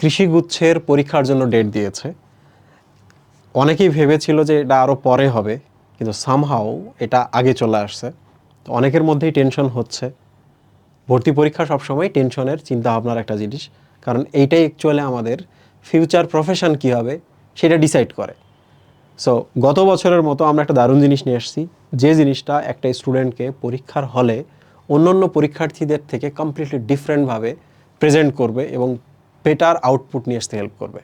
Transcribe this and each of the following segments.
কৃষিগুচ্ছের পরীক্ষার জন্য ডেট দিয়েছে। অনেকেই ভেবেছিল যে এটা আরও পরে হবে, কিন্তু সামহাও এটা আগে চলে আসছে। তো অনেকের মধ্যেই টেনশন হচ্ছে। ভর্তি পরীক্ষা সবসময় টেনশনের চিন্তা ভাবনার একটা জিনিস, কারণ এইটাই অ্যাকচুয়ালি আমাদের ফিউচার প্রফেশন কী হবে, সেটা ডিসাইড করে। সো গত বছরের মতো আমরা একটা দারুণ জিনিস নিয়ে এসেছি। যে জিনিসটা একটা স্টুডেন্টকে পরীক্ষার হলে অন্য অন্য পরীক্ষার্থীদের থেকে কমপ্লিটলি ডিফারেন্টভাবে প্রেজেন্ট করবে এবং বেটার আউটপুট নিয়ে আসতে হেল্প করবে।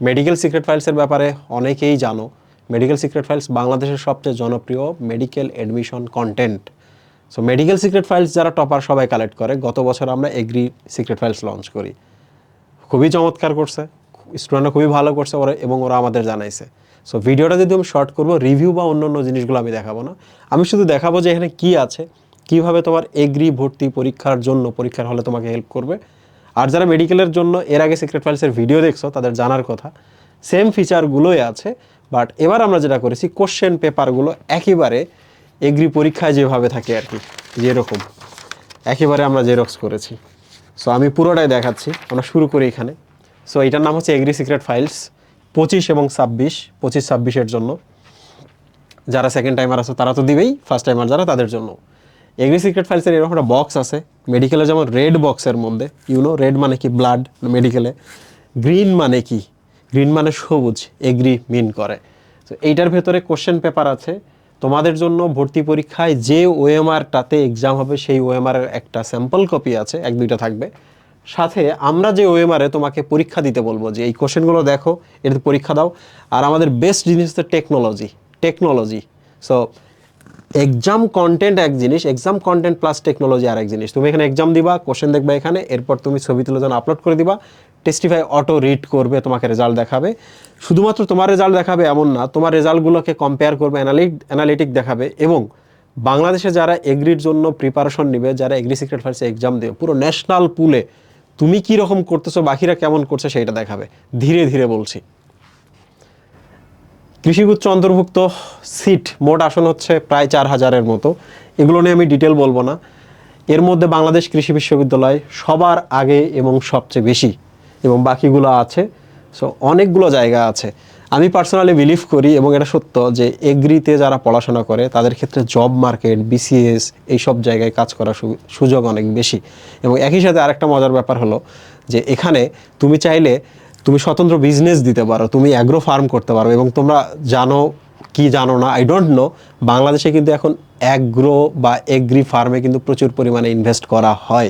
মেডিকেল সিক্রেট ফাইলসের ব্যাপারে অনেকেই জানো। মেডিকেল সিক্রেট ফাইলস বাংলাদেশের সবচেয়ে জনপ্রিয় medical admission content so medical secret files যারা টপার সবাই কালেক্ট করে, গত বছর আমরা এগ্রি সিক্রেট ফাইলস লঞ্চ করি। খুবই চমৎকার করছে। স্টুডেন্টরা খুবই ভালো করছে ওরা এবং ওরা আমাদের জানাইছে। সো ভিডিওটা যদি আমি শর্ট করব রিভিউ বা অন্য অন্য জিনিসগুলো আমি দেখাবো না। আমি শুধু দেখাবো যে এখানে কি আছে, কীভাবে তোমার এগ্রি ভর্তি পরীক্ষার জন্য পরীক্ষার হলে তোমাকে হেল্প করবে। আর যারা মেডিকেলের জন্য এর আগে সিক্রেট ফাইলসের ভিডিও দেখছ, তাদের জানার কথা সেম ফিচারগুলোই আছে বাট এবার আমরা যেটা করেছি কোশ্চেন পেপারগুলো একেবারে এগ্রি পরীক্ষায় যেভাবে থাকে আর কি, যেরকম, একেবারে আমরা জেরক্স করেছি। সো আমি পুরোটাই দেখাচ্ছি, আমরা শুরু করি এখানে। সো এটার নাম হচ্ছে এগ্রি সিক্রেট ফাইলস পঁচিশ এবং ছাব্বিশ, পঁচিশ ছাব্বিশের জন্য। যারা সেকেন্ড টাইমার আছে, তারা তো দিবেই ফার্স্ট টাইমার যারা, তাদের জন্য। এগ্রি সিক্রেট ফাইলসের এরকম একটা বক্স আছে। মেডিকেলে যেমন রেড বক্সের মধ্যে ইউনো রেড মানে কি ব্লাড মেডিকেলে গ্রিন মানে কি? গ্রিন মানে সবুজ এগ্রি মিন করে। তো এইটার ভেতরে কোশ্চেন পেপার আছে। তোমাদের জন্য ভর্তি পরীক্ষায় যে ওএমআরটাতে এক্সাম হবে, সেই ওএমআরের একটা স্যাম্পল কপি আছে, এক দুইটা থাকবে। সাথে আমরা যে ওএমআরে তোমাকে পরীক্ষা দিতে বলব যে, এই কোশ্চেনগুলো দেখো এটাতে পরীক্ষা দাও। আর আমাদের বেস্ট জিনিস হচ্ছে technology technology so exam content এক জিনিস এক্সাম কন্টেন্ট প্লাস টেকনোলজি আর এক জিনিস। তুমি এখানে এক্সাম দিবা কোশ্চেন দেখবে এখানে, এরপর তুমি ছবি তুলে যখন আপলোড করে দিবা টেস্টিফাই অটো রিড করবে, তোমাকে রেজাল্ট দেখাবে। শুধুমাত্র তোমার রেজাল্ট দেখাবে এমন না, তোমার রেজাল্টগুলোকে কম্পেয়ার করবে অ্যানালিট অ্যানালিটিক দেখাবে এবং বাংলাদেশে যারা এগ্রির জন্য প্রিপারেশন নেবে, যারা এগ্রি সিক্রেট ফাইলসে এক্সাম দেবে, পুরো ন্যাশনাল পুলে তুমি কী রকম করতেছো, বাকিরা কেমন করছে, সেইটা দেখাবে। ধীরে ধীরে বলছি। কৃষিগুচ্ছ অন্তর্ভুক্ত সিট মোট আসন হচ্ছে প্রায় চার হাজারের মতো। এগুলো নিয়ে আমি ডিটেল বলব না। এর মধ্যে বাংলাদেশ কৃষি বিশ্ববিদ্যালয় সবার আগে এবং সবচেয়ে বেশি এবং বাকিগুলো আছে। সো অনেকগুলো জায়গা আছে। আমি পার্সোনালি বিলিভ করি এবং এটা সত্য যে এগ্রিতে যারা পড়াশোনা করে, তাদের ক্ষেত্রে জব মার্কেট বিসিএস এই সব জায়গায় কাজ করার সুযোগ অনেক বেশি। এবং একই সাথে আরেকটা মজার ব্যাপার হলো যে এখানে তুমি চাইলে তুমি স্বতন্ত্র বিজনেস দিতে পারো, তুমি অ্যাগ্রো ফার্ম করতে পারো এবং তোমরা জানো কি জানো না আই ডোন্ট নো বাংলাদেশে কিন্তু এখন অ্যাগ্রো বা এগ্রি ফার্মে কিন্তু প্রচুর পরিমাণে ইনভেস্ট করা হয়।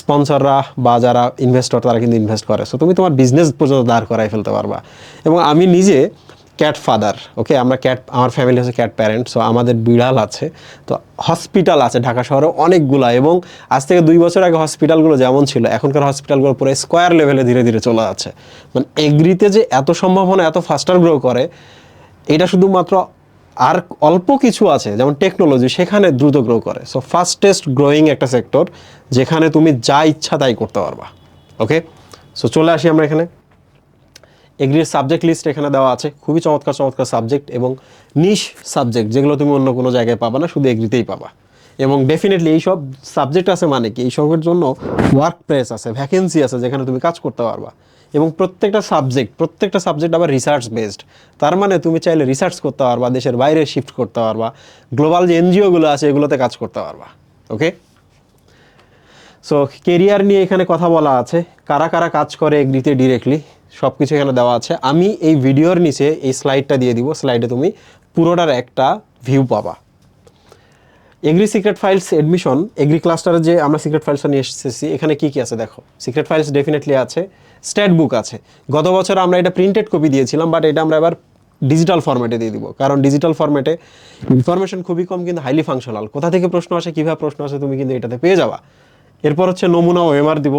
স্পন্সররা বা যারা ইনভেস্টর তারা কিন্তু ইনভেস্ট করে। সো তুমি তোমার বিজনেস পর্যন্ত দাঁড় করাই ফেলতে পারবা। এবং আমি নিজে ক্যাট ফাদার ওকে আমরা ক্যাট আমার ফ্যামিলি হচ্ছে ক্যাট প্যারেন্ট সো আমাদের বিড়াল আছে। তো হসপিটাল আছে ঢাকা শহরে অনেকগুলা এবং আজ থেকে দুই বছর আগে হসপিটালগুলো যেমন ছিল, এখনকার হসপিটালগুলো পুরো স্কোয়ার লেভেলে ধীরে ধীরে চলে যাচ্ছে মানে এগ্রিতে যে এত সম্ভাবনা, এত ফাস্টার গ্রো করে, এটা শুধুমাত্র আর অল্প কিছু আছে, যেমন টেকনোলজি সেখানে দ্রুত গ্রো করে। সো ফাস্টেস্ট গ্রোয়িং একটা সেক্টর যেখানে তুমি যা ইচ্ছা তাই করতে পারবা ওকে সো চলে আসি আমরা এখানে। এগ্রির সাবজেক্ট লিস্ট এখানে দেওয়া আছে। খুবই চমৎকার চমৎকার সাবজেক্ট এবং নিশ সাবজেক্ট যেগুলো তুমি অন্য কোনো জায়গায় পাবা না, শুধু এগ্রিতেই পাবা। এবং ডেফিনেটলি এইসব সাবজেক্ট আছে মানে কি? এইসবের জন্য ওয়ার্ক প্লেস আছে ভ্যাকেন্সি আছে যেখানে তুমি কাজ করতে পারবা। এবং প্রত্যেকটা সাবজেক্ট প্রত্যেকটা সাবজেক্ট আবার রিসার্চ বেসড তার মানে তুমি চাইলে রিসার্চ করতে পারবা, দেশের বাইরে শিফট করতে পারবা গ্লোবাল যে এনজিওগুলো আছে এগুলোতে কাজ করতে পারবা ওকে সো কেরিয়ার নিয়ে এখানে কথা বলা আছে। কারা কারা কাজ করে এগ্রিতে ডিরেক্টলি সব কিছু এখানে দেওয়া আছে। আমি এই ভিডিওর নিচে এই স্লাইডটা দিয়ে দিব। স্লাইডে তুমি পুরোটার একটা ভিউ পাবা। Agri secret files admission agri ক্লাস্টারে যে আমরা সিক্রেট ফাইলসটা নিয়ে এসেছি, এখানে কি কি আছে দেখো? সিক্রেট ফাইলস ডেফিনেটলি আছে। স্ট্যাট বুক আছে। গত বছর আমরা এটা প্রিন্টেড কপি দিয়েছিলাম বাট এটা আমরা এবার ডিজিটাল ফরম্যাটে দিয়ে দিব। কারণ ডিজিটাল ফরম্যাটে ইনফরমেশন খুবই কম, কিন্তু হাইলি ফাংশনাল কোথা থেকে প্রশ্ন আসে, কীভাবে প্রশ্ন আসে, তুমি কিন্তু এটাতে পেয়ে যাবা। এরপর হচ্ছে নমুনা ওএমআর দিব।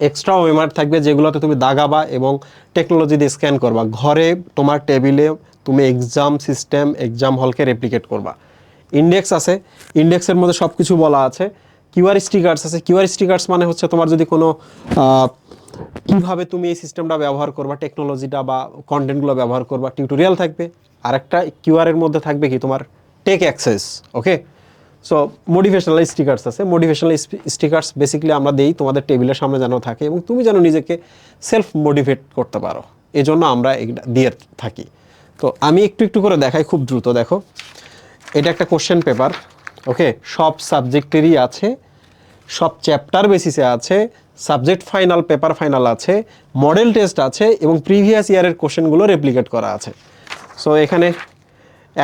এক্সট্রা ওএমআর থাকবে যেগুলোতে তুমি দাগাবা এবং টেকনোলজি দিয়ে স্ক্যান করবা। ঘরে তোমার টেবিলে তুমি এক্সাম সিস্টেম এক্সাম হলকে রেপ্লিকেট করবা। ইন্ডেক্স আছে। ইন্ডেক্সের মধ্যে সব কিছু বলা আছে। কিউআর স্টিকার্স আছে। কিউআর স্টিকার্স মানে হচ্ছে তোমার যদি কোনো কীভাবে তুমি এই সিস্টেমটা ব্যবহার করবা টেকনোলজিটা বা কন্টেন্টগুলো ব্যবহার করবা টিউটোরিয়াল থাকবে। আর একটা কিউআর এর মধ্যে থাকবে কি? তোমার tech access okay so motivational stickers আছে। মোটিভেশনাল স্টিকার্স বেসিক্যালি আমরা দেই তোমাদের টেবিলের সামনে যেন থাকে এবং তুমি যেন নিজেকে সেলফ মোটিভেট করতে পারো। এজন্য আমরা এটা দিয়ে থাকি। তো আমি একটু একটু করে দেখাই খুব দ্রুত, দেখো। এটা একটা কোশ্চেন পেপার ওকে সব সাবজেক্টেরই আছে, সব চ্যাপ্টার বেসিসে আছে সাবজেক্ট ফাইনাল পেপার ফাইনাল আছে মডেল টেস্ট আছে এবং প্রিভিয়াস ইয়ারের কোশ্চেনগুলো রেপ্লিকেট করা আছে। সো এখানে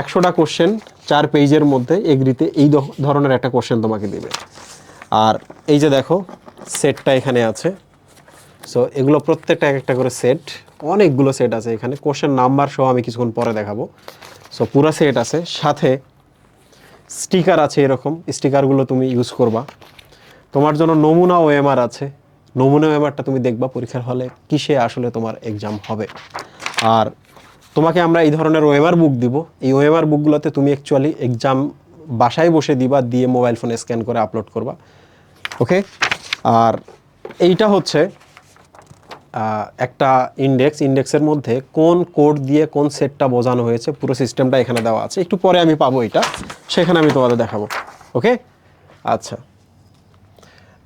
একশোটা কোশ্চেন চার পেজের মধ্যে এগ্রিতে এই ধরনের একটা কোশ্চেন তোমাকে দেবে। আর এই যে দেখো সেটটা এখানে আছে। সো এগুলো প্রত্যেকটা এক একটা করে সেট অনেকগুলো সেট আছে এখানে। কোশ্চেন নাম্বার সহ আমি কিছুক্ষণ পরে দেখাবো। সো পুরো সেট আছে। সাথে স্টিকার আছে এরকম। স্টিকারগুলো তুমি ইউজ করবা। তোমার জন্য নমুনা ওএমআর আছে। নমুনা ওএমআরটা তুমি দেখবা পরীক্ষার হলে কিসে আসলে তোমার এক্সাম হবে। আর তোমাকে আমরা এই ধরনের ওএমআর বুক দিব। এই ওএমআর বুকগুলোতে তুমি অ্যাকচুয়ালি এক্সাম বাসায় বসে দিবা, দিয়ে মোবাইল ফোনে স্ক্যান করে আপলোড করবা। ওকে আর এইটা হচ্ছে একটা ইন্ডেক্স ইন্ডেক্সের মধ্যে কোন কোড দিয়ে কোন সেটটা বোঝানো হয়েছে, পুরো সিস্টেমটা এখানে দেওয়া আছে। একটু পরে আমি পাবো এটা, সেখানে আমি তোমাদের দেখাবো। ওকে আচ্ছা।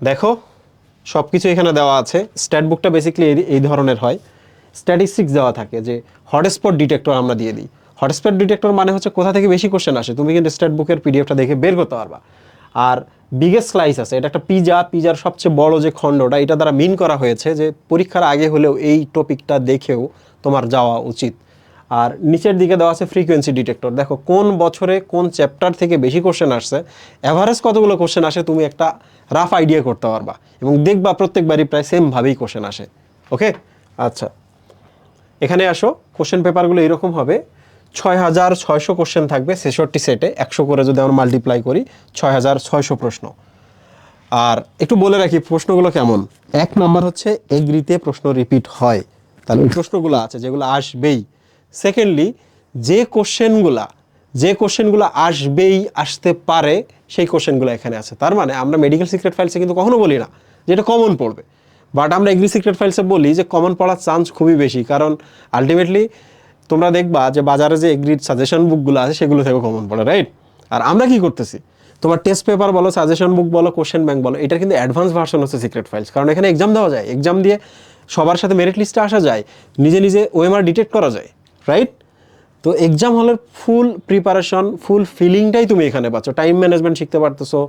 দেখো সব কিছু এখানে দেওয়া আছে। স্ট্যাট বুকটা বেসিক্যালি এই ধরনের হয়। স্ট্যাটিস্টিক্স দেওয়া থাকে যে হটস্পট ডিটেক্টর আমরা দিয়ে দিই। হটস্পট ডিটেক্টর মানে হচ্ছে কোথা থেকে বেশি কোশ্চেন আসে, তুমি কিন্তু স্টেট বুকের পিডিএফটা দেখে বের করতে পারবা। আর বিগেস্ট স্লাইস আছে, এটা একটা পিজা পিজার সবচেয়ে বড় যে খণ্ডটা, এটা দ্বারা মিন করা হয়েছে যে পরীক্ষার আগে হলেও এই টপিকটা দেখেও তোমার যাওয়া উচিত। আর নিচের দিকে দেওয়া আছে ফ্রিকোয়েন্সি ডিটেক্টর দেখো, কোন বছরে কোন চ্যাপ্টার থেকে বেশি কোশ্চেন আসছে অ্যাভারেজ কতগুলো কোশ্চেন আসে তুমি একটা রাফ আইডিয়া করতে পারবা। এবং দেখবা প্রত্যেকবারই প্রায় সেমভাবেই কোশ্চেন আসে। ওকে আচ্ছা। এখানে আসো কোশ্চেন পেপারগুলো এরকম হবে। ছয় হাজার ছয়শো কোশ্চেন থাকবে ছেষট্টি সেটে একশো করে যদি আমরা মাল্টিপ্লাই করি ছয় হাজার ছয়শো প্রশ্ন। আর একটু বলে রাখি, প্রশ্নগুলো কেমন? এক নাম্বার হচ্ছে, এগ্রিতে প্রশ্ন রিপিট হয়। তাহলে ওই প্রশ্নগুলো আছে, যেগুলো আসবেই। সেকেন্ডলি যে কোশ্চেনগুলা যে কোশ্চেনগুলো আসবেই, আসতে পারে, সেই কোশ্চেনগুলো এখানে আছে। তার মানে আমরা মেডিকেল সিক্রেট ফাইলসে কিন্তু কখনো বলি না যে এটা কমন পড়বে। বাট আমরা এগ্রি সিক্রেট ফাইলসে বলি যে কমন পড়ার চান্স খুবই বেশি। কারণ আলটিমেটলি তোমরা দেখবা যে বাজারে যে এগ্রির সাজেশন বুকগুলো আছে, সেগুলো থেকে কমন পড়ে রাইট আর আমরা কি করতেছি? তোমার টেস্ট পেপার বলো সাজেশন বুক বলো কোশ্চেন ব্যাংক বলো এটা কিন্তু অ্যাডভান্স ভার্সন হচ্ছে সিক্রেট ফাইলস কারণ এখানে এক্সাম দেওয়া যায়। এক্সাম দিয়ে সবার সাথে মেরিট লিস্টে আসা যায়। নিজে নিজে ওএমআর ডিটেক্ট করা যায় রাইট তো এক্সাম হলের ফুল প্রিপারেশন ফুল ফিলিংটাই তুমি এখানে পাচ্ছ। টাইম ম্যানেজমেন্ট শিখতে পারতেছো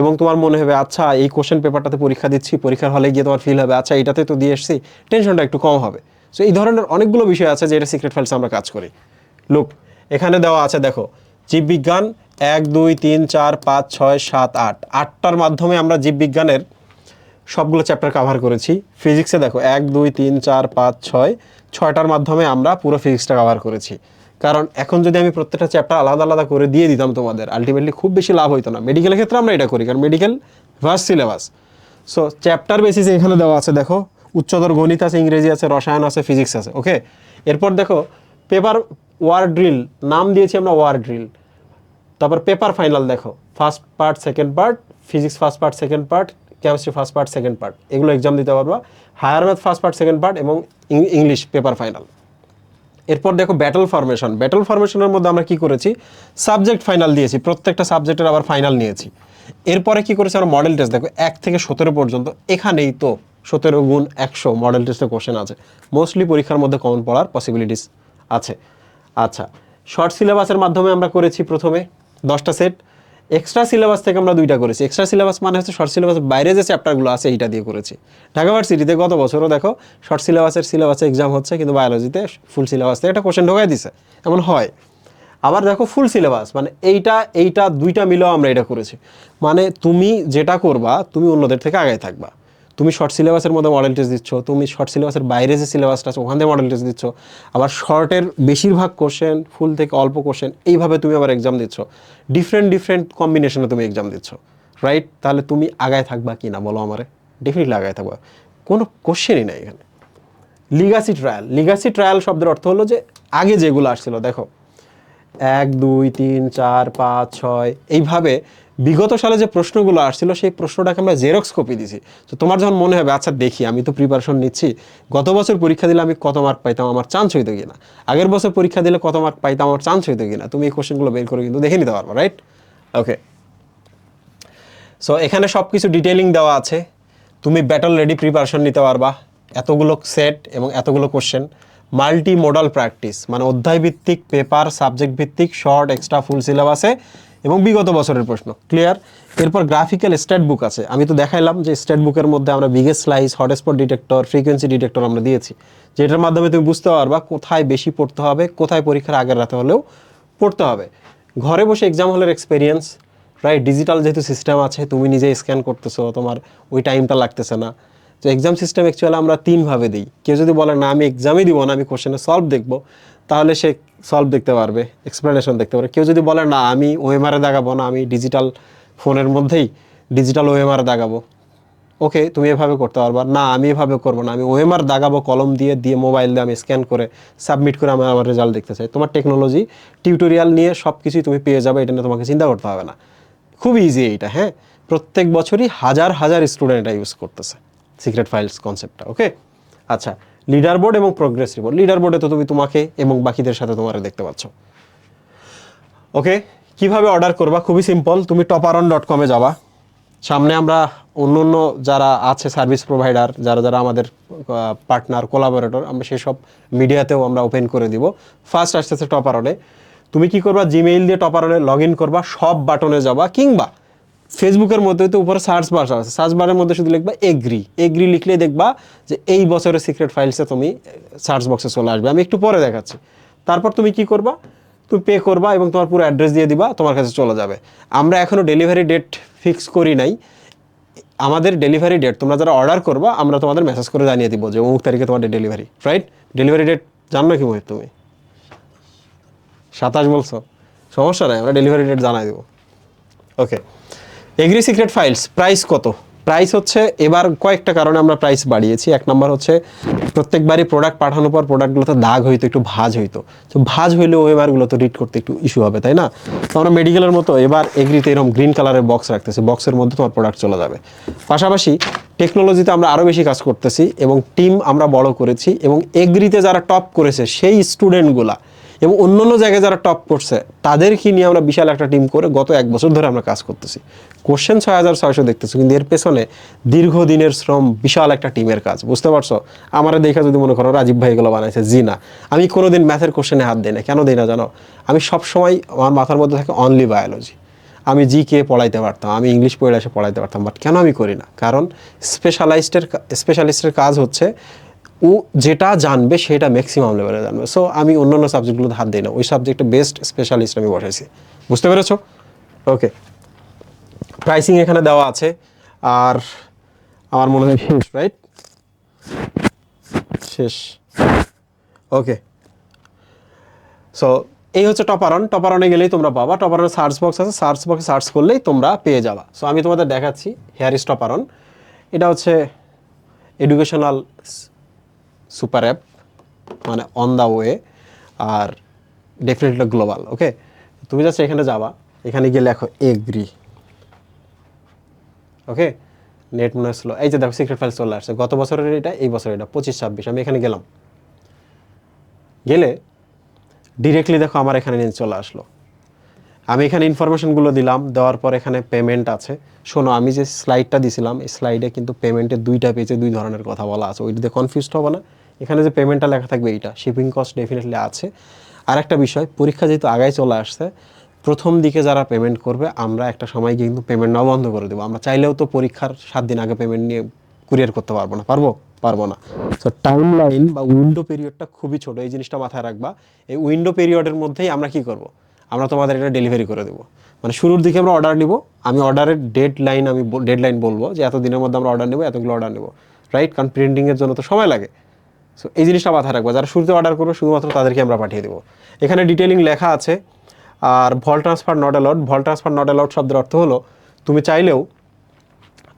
এবং তোমার মনে হবে আচ্ছা এই কোশ্চেন পেপারটাতে পরীক্ষা দিচ্ছি, পরীক্ষার হলে গিয়ে তোমার ফিল হবে আচ্ছা এটাতে তো দিয়ে এসছি টেনশনটা একটু কম হবে। সো এই ধরনের অনেকগুলো বিষয় আছে যেটা সিক্রেট ফাইলসে আমরা কাজ করি। লুক এখানে দেওয়া আছে, দেখো, জীববিজ্ঞান এক, দুই, তিন, চার, পাঁচ, ছয়, সাত, আট। আটটার মাধ্যমে আমরা জীববিজ্ঞানের সবগুলো চ্যাপ্টার কভার করেছি। ফিজিক্সে দেখো, এক, দুই, তিন, চার, পাঁচ, ছয়, ছয়টার মাধ্যমে আমরা পুরো ফিজিক্সটা কভার করেছি। কারণ এখন যদি আমি প্রত্যেকটা চ্যাপ্টার আলাদা আলাদা করে দিয়ে দিতাম তোমাদের আলটিমেটলি খুব বেশি লাভ হইতো না। মেডিকেলের ক্ষেত্রে আমরা এটা করি, কারণ medical versus syllabus so chapter বেসিসে এখানে দেওয়া আছে, দেখো, উচ্চতর গণিত আছে, ইংরেজি আছে, রসায়ন আছে ফিজিক্স আছে ওকে এরপর দেখো পেপার ওয়ার ড্রিল নাম দিয়েছি আমরা ওয়ার ড্রিল তারপর পেপার ফাইনাল দেখো first part second part physics first part second part chemistry first part second part এগুলো এক্সাম দিতে পারবা। Higher math first part second part এবং ইংলিশ পেপার ফাইনাল এরপর দেখো ব্যাটল ফর্মেশন ব্যাটল ফর্মেশনের মধ্যে আমরা কি করেছি? সাবজেক্ট ফাইনাল দিয়েছি। প্রত্যেকটা সাবজেক্টের আবার ফাইনাল নিয়েছি। এরপরে কি করেছি? আমরা মডেল টেস্ট দেখো, এক থেকে সতেরো পর্যন্ত, এখানেই তো সতেরো গুণ একশো মডেল টেস্টের কোশ্চেন আছে। মোস্টলি পরীক্ষার মধ্যে কমন পড়ার পসিবিলিটিস আছে। আচ্ছা শর্ট সিলেবাসের মাধ্যমে আমরা করেছি প্রথমে দশটা সেট এক্সট্রা সিলেবাস থেকে আমরা দুইটা করেছি। এক্সট্রা সিলেবাস মানে হচ্ছে শর্ট সিলেবাস বাইরে যে চ্যাপ্টারগুলো আছে এইটা দিয়ে করেছি। ঢাকা ভার্সিটিতে গত বছরও দেখো শর্ট সিলেবাসের সিলেবাসে এক্সাম হচ্ছে, কিন্তু বায়োলজিতে ফুল সিলেবাস থেকে একটা কোশ্চেন ঢোকাই দিছে। এমন হয়। আবার দেখো ফুল সিলেবাস মানে এইটা এইটা দুইটা মিলেও আমরা এটা করেছি। মানে তুমি যেটা করবা, তুমি অন্যদের থেকে আগে থাকবা। তুমি শর্ট সিলেবাসের মধ্যে মডেল টেস্ট দিচ্ছ, তুমি শর্ট সিলেবাসের বাইরে যে সিলেবাসটা আছে, ওখান থেকে মডেল টেস্ট দিচ্ছ। আবার শর্টের বেশিরভাগ কোশ্চেন ফুল থেকে অল্প কোশ্চেন এইভাবে তুমি আবার এক্সাম দিচ্ছ। ডিফারেন্ট ডিফারেন্ট কম্বিনেশনে তুমি এক্সাম দিচ্ছ রাইট তাহলে তুমি আগায় থাকবা কি না বলো আমারে? ডেফিনেটলি আগায় থাকবা। কোনো কোশ্চেনই নাই এখানে। লিগাসি ট্রায়াল লিগাসি ট্রায়াল শব্দের অর্থ হলো যে আগে যেগুলো আসছিল, দেখো এক, দুই, তিন, চার, পাঁচ, ছয়, এইভাবে বিগত সালে যে প্রশ্নগুলো আসছিল, সেই প্রশ্নটাকে আমরা জেরক্স কপি দিছি। তো তোমার যখন মনে হবে আচ্ছা দেখি, আমি তো প্রিপারেশন নিচ্ছি, গত বছর পরীক্ষা দিলে আমি কত মার্ক পাইতাম, আমার চান্স হইতো কিনা? আগের বছর পরীক্ষা দিলে কত মার্ক পাইতাম, আমার চান্স হইতো কিনা? তুমি এই কোশ্চেনগুলো বের করে কিন্তু দেখে নিতে পারব রাইট ওকে সো এখানে সব কিছু ডিটেলিং দেওয়া আছে। তুমি ব্যাটল রেডি প্রিপারেশন নিতে পারবা। এতগুলো সেট এবং এতগুলো কোশ্চেন মাল্টি মডাল প্র্যাকটিস মানে অধ্যায় ভিত্তিক পেপার সাবজেক্ট ভিত্তিক শর্ট এক্সট্রা ফুল সিলেবাসে এবং বিগত বছরের প্রশ্ন। ক্লিয়ার এরপর গ্রাফিক্যাল স্টেট বুক আছে। আমি তো দেখাইলাম যে স্টেট বুকের মধ্যে আমরা biggest slice hotspot detector frequency detector আমরা দিয়েছি। যেটার মাধ্যমে তুমি বুঝতে পারবা কোথায় বেশি পড়তে হবে, কোথায় পরীক্ষার আগের রাতে হলেও পড়তে হবে। ঘরে বসে এক্সাম হলের এক্সপিরিয়েন্স রাইট ডিজিটাল যেহেতু সিস্টেম আছে, তুমি নিজে স্ক্যান করতেছো, তোমার ওই টাইমটা লাগতেছে না। তো এক্সাম সিস্টেম অ্যাকচুয়ালি আমরা তিনভাবে দিই। কেউ যদি বলে, না, আমি এক্সামই দিব না, আমি কোশ্চেনে সলভ দেখব, তাহলে সে সলভ দেখতে পারবে এক্সপ্লেনেশন দেখতে পারবে। কেউ যদি বলে, না, আমি ওএমআরে দাগাবো না, আমি ডিজিটাল ফোনের মধ্যেই ডিজিটাল ওএমআর দাগাবো। ওকে তুমি এভাবে করতে পারবা? না, আমি এভাবে করব না, আমি ওএমআর দাগাবো, কলম দিয়ে দিয়ে মোবাইল দিয়ে আমি স্ক্যান করে সাবমিট করে আমি আমার রেজাল্ট দেখতে চাই। তোমার টেকনোলজি টিউটোরিয়াল নিয়ে সব কিছুই তুমি পেয়ে যাবে, এটা নিয়ে তোমাকে চিন্তা করতে হবে না। খুব ইজি এইটা হ্যাঁ? প্রত্যেক বছরই হাজার হাজার স্টুডেন্ট এটা ইউজ করতেছে। সিক্রেট ফাইলস কনসেপ্টটা, ওকে? আচ্ছা লিডার বোর্ড এবং প্রোগ্রেস রিপোর্ট লিডার বোর্ডে তো তুমি তোমাকে এবং বাকিদের সাথে তোমার দেখতে পাচ্ছ। ওকে, কীভাবে অর্ডার করবা? খুবই সিম্পল তুমি টপারন ডট কমে যাবা। সামনে আমরা অন্য অন্য যারা আছে সার্ভিস প্রোভাইডার যারা যারা আমাদের পার্টনার কোলাবোরেটর আমরা সেসব মিডিয়াতেও আমরা ওপেন করে দিব। ফার্স্ট আসতেছে টপারনে তুমি কি করবা? জিমেইল দিয়ে টপারনে লগ ইন করবা, সব বাটনে যাবা, কিংবা ফেসবুকের মধ্যে তো উপরে সার্চ বার আছে। সার্চ বারের মধ্যে শুধু লিখবা এগ্রি এগ্রি লিখলে দেখবা যে এই বছরের সিক্রেট ফাইলসে তুমি সার্চ বক্সে চলে আসবে। আমি একটু পরে দেখাচ্ছি। তারপর তুমি কি করবা? তুমি পে করবা এবং তোমার পুরো অ্যাড্রেস দিয়ে দিবা, তোমার কাছে চলে যাবে। আমরা এখনও ডেলিভারি ডেট ফিক্স করি নাই। আমাদের ডেলিভারি ডেট তোমরা যারা অর্ডার করবা, আমরা তোমাদের মেসেজ করে জানিয়ে দিব যে অমুক তারিখে তোমাদের ডেলিভারি রাইট ডেলিভারি ডেট জানো কি মোহিত তুমি? সাতাশ বলছো। সমস্যা নাই, আমরা ডেলিভারি ডেট জানাই দেবো। Okay agri secret files price কত? প্রাইস হচ্ছে, এবার কয়েকটা কারণে আমরা প্রাইস বাড়িয়েছি। এক নম্বর হচ্ছে, প্রত্যেকবারই প্রোডাক্ট পাঠানোর পর প্রোডাক্টগুলোতে দাগ হইতো, একটু ভাজ হইতো। তো ভাজ হইলে ওএমআরগুলো তো রিড করতে একটু ইস্যু হবে, তাই না? তো আমরা মেডিকেলের মতো এবার এগ্রিতে এরকম গ্রিন কালারের বক্স রাখতেছি। বক্সের মধ্যে তোমার প্রোডাক্ট চলে যাবে। পাশাপাশি টেকনোলজিতে আমরা আরও বেশি কাজ করতেছি এবং টিম আমরা বড় করেছি এবং এগ্রিতে যারা টপ করেছে, সেই স্টুডেন্টগুলা এবং অন্য অন্য জায়গায় যারা টপ করছে, তাদেরকে নিয়ে আমরা বিশাল একটা টিম করে গত এক বছর ধরে আমরা কাজ করতেছি। কোশ্চেন ছয় হাজার ছয়শো দেখতেছি, কিন্তু এর পেছনে দীর্ঘদিনের শ্রম বিশাল একটা টিমের কাজ, বুঝতে পারছ? আমার দেখা যদি মনে করো রাজীব ভাই এগুলো বানাইছে, জি না। আমি কোনোদিন ম্যাথের কোশ্চেনে হাত দিই না, কেন দিই না জানো? আমি সবসময় আমার মাথার মধ্যে থাকে অনলি বায়োলজি আমি জি কে পড়াইতে পারতাম, আমি ইংলিশ পড়ে এসে পড়াইতে পারতাম বাট কেন আমি করি না? কারণ স্পেশালাইস্টের স্পেশালিস্টের কাজ হচ্ছে ও যেটা জানবে সেটা ম্যাক্সিমাম লেভেলে জানবে। সো আমি অন্যান্য সাবজেক্টগুলোতে হাত দিই না। ওই সাবজেক্টে বেস্ট স্পেশালিস্ট আমি বসাইছি। বুঝতে পেরেছ? ওকে প্রাইসিং এখানে দেওয়া আছে। আর আমার মনে হয় শেষ রাইট শেষ। ওকে সো এই হচ্ছে টপারন। টপারনে গেলেই তোমরা পাবা। টপারনের সার্চ বক্স আছে। সার্চ বক্সে সার্চ করলেই তোমরা পেয়ে যাবা। সো আমি তোমাদের দেখাচ্ছি। হেয়ার ইজ টপারন। এটা হচ্ছে এডুকেশনাল সুপার অ্যাপ মানে অন দ্য ওয়ে আর ডেফিনেটলি গ্লোবাল ওকে তুমি যাচ্ছ এখানে যাবা, এখানে গিয়ে লেখো এগ্রি ওকে নেট মনে স্লো এই যে দেখো সিক্রেট ফাইল চলে আসছে, গত বছরের এটা, এই বছরের এটা, পঁচিশ, ছাব্বিশ, আমি এখানে গেলাম। গেলে ডিরেক্টলি দেখো আমার এখানে নিয়ে চলে আসলো। আমি এখানে ইনফরমেশনগুলো দিলাম, দেওয়ার পর এখানে পেমেন্ট আছে। শোনো, আমি যে স্লাইডটা দিছিলাম, এই স্লাইডে কিন্তু পেমেন্টের দুইটা পেজে দুই ধরনের কথা বলা আছে ওইটাতে কনফিউজড হবে না। এখানে যে পেমেন্টটা লেখা থাকবে এইটা শিপিং কস্ট ডেফিনেটলি আছে। আর একটা বিষয়, পরীক্ষা যেহেতু আগায় চলে আসছে, প্রথম দিকে যারা পেমেন্ট করবে, আমরা একটা সময় গিয়ে কিন্তু পেমেন্ট নেওয়া বন্ধ করে দেবো। আমরা চাইলেও তো পরীক্ষার সাত দিন আগে পেমেন্ট নিয়ে কুরিয়ার করতে পারব না। পারব? পারব না। তো টাইম লাইন বা উইন্ডো পিরিয়ডটা খুবই ছোটো, এই জিনিসটা মাথায় রাখবা। এই উইন্ডো পিরিয়ডের মধ্যেই আমরা কি করব? আমরা তোমাদের এটা ডেলিভারি করে দেবো। মানে শুরুর দিকে আমরা অর্ডার নিব, আমি অর্ডারের ডেড লাইন আমি ডেড লাইন বলব যে এত দিনের মধ্যে আমরা অর্ডার নেব, এতগুলো অর্ডার নেব। রাইট কারণ প্রিন্টিংয়ের জন্য তো সময় লাগে। সো এই জিনিসটা মাথায় রাখব। যারা শুরুতে অর্ডার করবে, শুধুমাত্র তাদেরকে আমরা পাঠিয়ে দেবো। এখানে ডিটেলিং লেখা আছে, আর ভল ট্রান্সফার নট অ্যালাউড ভল ট্রান্সফার নট অ্যালাউড শব্দের অর্থ হলো, তুমি চাইলেও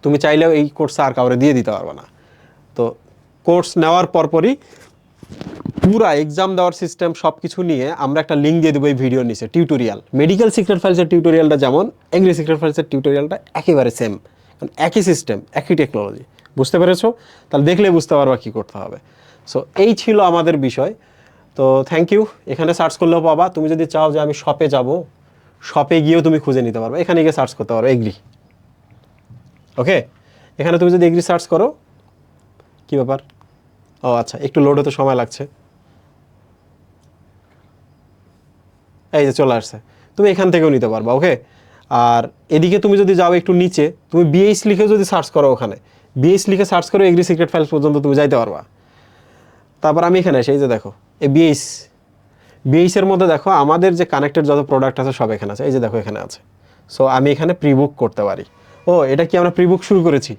তুমি চাইলেও এই কোর্স আর কাউরে দিয়ে দিতে পারবে না। তো কোর্স নেওয়ার পরপরই পুরা এক্সাম দেওয়ার সিস্টেম সব কিছু নিয়ে আমরা একটা লিঙ্ক দিয়ে দেবো এই ভিডিওর নিচে টিউটোরিয়াল মেডিকেল সিক্রেট ফাইলসের টিউটোরিয়ালটা যেমন এগ্রি সিক্রেট ফাইলসের টিউটোরিয়ালটা একেবারে সেম একই সিস্টেম একই টেকনোলজি বুঝতে পেরেছ? তাহলে দেখলে বুঝতে পারবা কী করতে হবে। সো এই ছিল আমাদের বিষয়। তো থ্যাংক ইউ এখানে সার্চ করলেও পাবা। তুমি যদি চাও যে আমি শপে যাব শপে গিয়েও তুমি খুঁজে নিতে পারবে। এখানে গিয়ে সার্চ করতে পারো এগ্রি ওকে এখানে তুমি যদি এগ্রি সার্চ করো, কি ব্যাপার? ও আচ্ছা একটু লোড হতে সময় লাগছে। এই যে চলে আসছে। তুমি এখান থেকেও নিতে পারবা ওকে আর এদিকে তুমি যদি যাও একটু নিচে, তুমি বিএইচ লিখে যদি সার্চ করো ওখানে। বিএইচ লিখে সার্চ করো এগ্রি সিক্রেট ফাইলস পর্যন্ত তুমি যাইতে পারবা। তারপর আমি এখানে এসে এই যে দেখো, এই বিএইচ বিএইচের মধ্যে দেখো আমাদের যে কানেক্টেড যত প্রোডাক্ট আছে সব এখানে আছে, এই যে দেখো এখানে আছে। সো আমি এখানে প্রি বুক করতে পারি। ও, এটা কি আমরা প্রি বুক শুরু করেছি?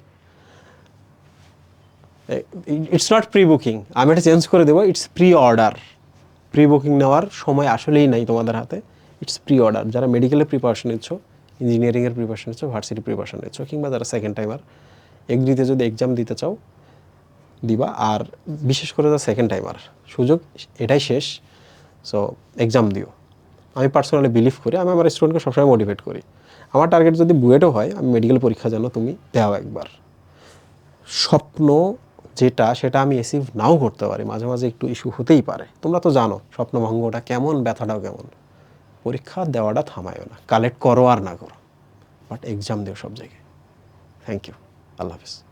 ইটস নট প্রি বুকিং আমি এটা চেঞ্জ করে দেবো it's pre order pre booking নেওয়ার সময় আসলেই নাই তোমাদের হাতে ইটস প্রি অর্ডার যারা মেডিকেলের প্রিপারেশন নিচ্ছ ইঞ্জিনিয়ারিংয়ের প্রিপারেশন নিচ্ছ ভার্সিটি প্রিপারেশন নিচ্ছ, কিংবা যারা সেকেন্ড টাইমার এগ্রিতে যদি এক্সাম দিতে চাও দিবা, আর বিশেষ করে যারা সেকেন্ড টাইমার সুযোগ, এটাই শেষ। সো এক্সাম দিও। আমি পার্সোনালি বিলিভ করি, আমি আমার স্টুডেন্টকে সবসময় মোটিভেট করি। আমার টার্গেট যদি বুয়েটও হয়, আমি মেডিকেল পরীক্ষা যেন তুমি দেওয়া একবার। স্বপ্ন যেটা, সেটা আমি অ্যাচিভ নাও করতে পারি। মাঝে মাঝে একটু ইস্যু হতেই পারে। তোমরা তো জানো স্বপ্নভঙ্গটা কেমন, ব্যথাটাও কেমন। পরীক্ষা দেওয়াটা থামায়ও না। কালেক্ট করো আর না করো। বাট এক্সাম দিও সব জায়গায়। থ্যাংক ইউ আল্লাহ হাফিজ।